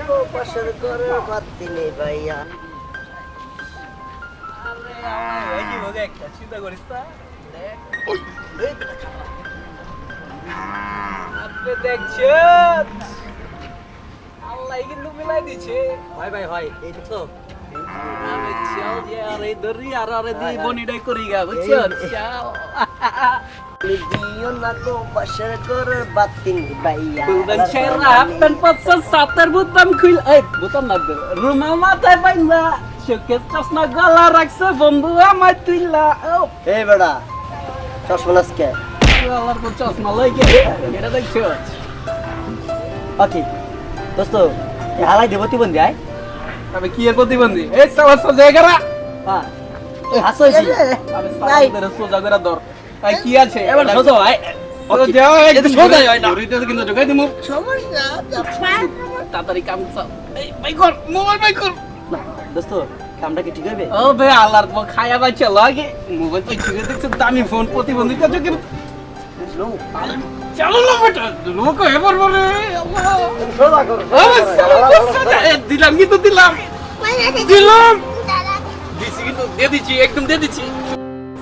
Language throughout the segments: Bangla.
গো পাশের ঘরে বাতি নেই ভাইয়া। চিন্তা করিস না আপনি দেখছেন? আল্লাহ কিন্তু মিলাই দিচ্ছে ভাই ভাই ভাই এই যে আরে ধরি আর আরে দি বনিডাই করি গা বুঝছেন তুমি দিও না গো পাশের ঘরে বাতি নেই ভাইয়া বলবেন ছেড়া পেন পাঁচশো সাতের বুতাম খুল এই বুতাম না দে। রুমাল মাথায় বাইন্দা চোখের চশমা গলা রাখছে বন্ধু আমার তুইলা ও। এই বেড়া চশমা নাচকে আল্লাহর কোন চশমা লইকে এটা দেখছ? ওকে দোস্ত হালাই দেবতি বন্ধি আয়। তবে কি এর প্রতিবন্ধী? এই সোজা এগারা হ্যাঁ। আমি সোজা করে ধর। তাই কি আছে? এবার সোজা। দিমু। সমস্যা তাড়াতাড়ি কাম চাও এই বাই কর মোবাইল বাই কর। না দোস্ত কামটা কি ঠিক হবে? ও বে আল্লাহর তো খায়া বাই চলো আগে মোবাইল তো ছিঁড়ে দেখছ দামি ফোন প্রতিবন্ধী কি চলো বেটা লোক এবার বলে আল্লাহ। দিলাম কিন্তু দিলাম। দিলাম। দিছি কিন্তু দিয়ে দিচ্ছি একদম দিয়ে দিচ্ছি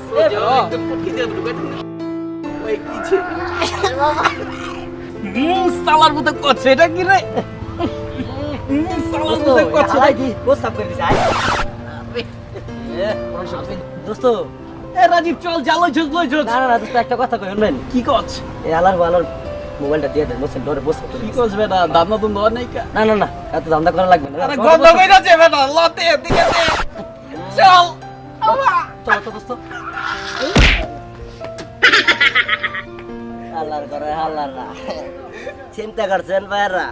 সোজা, একদম পটকি দিয়ে ঢুকাই দিলাম। ওই কি ছিল? হুম, সালার মতো করছে এটা কি রে সালার মতো করছে হালাই দি প্রস্তাব করে দিছে দোস্ত এ রাজীব চল না না না, দোস্ত একটা কথা কই শুনবেন কি আলার বালার মোবাইলটা দিয়ে দেন ডরে বসে কি বেটা দাম নতুন ধর নাই না না না এত ধান্দা করা লাগবে না আরে গন্ধ কই যাচ্ছে বেটা লতে দিকে দে চল। চলো তো দোস্ত আল্লাহর করে আল্লাহর না চিন্তা করছেন ভাইরা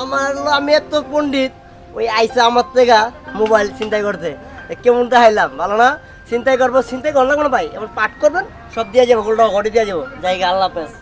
আমার আমি এত পণ্ডিত ওই আইসা আমার থেকে মোবাইল চিন্তাই করতে। এ কেমন দেখাইলাম? ভালো না? চিন্তাই করব চিন্তাই করলাম না ভাই? এবার পাঠ করবেন সব দিয়ে যাব গোলটা ঘটি দিয়ে যাব। জায়গা আল্লাহ হাফেজ।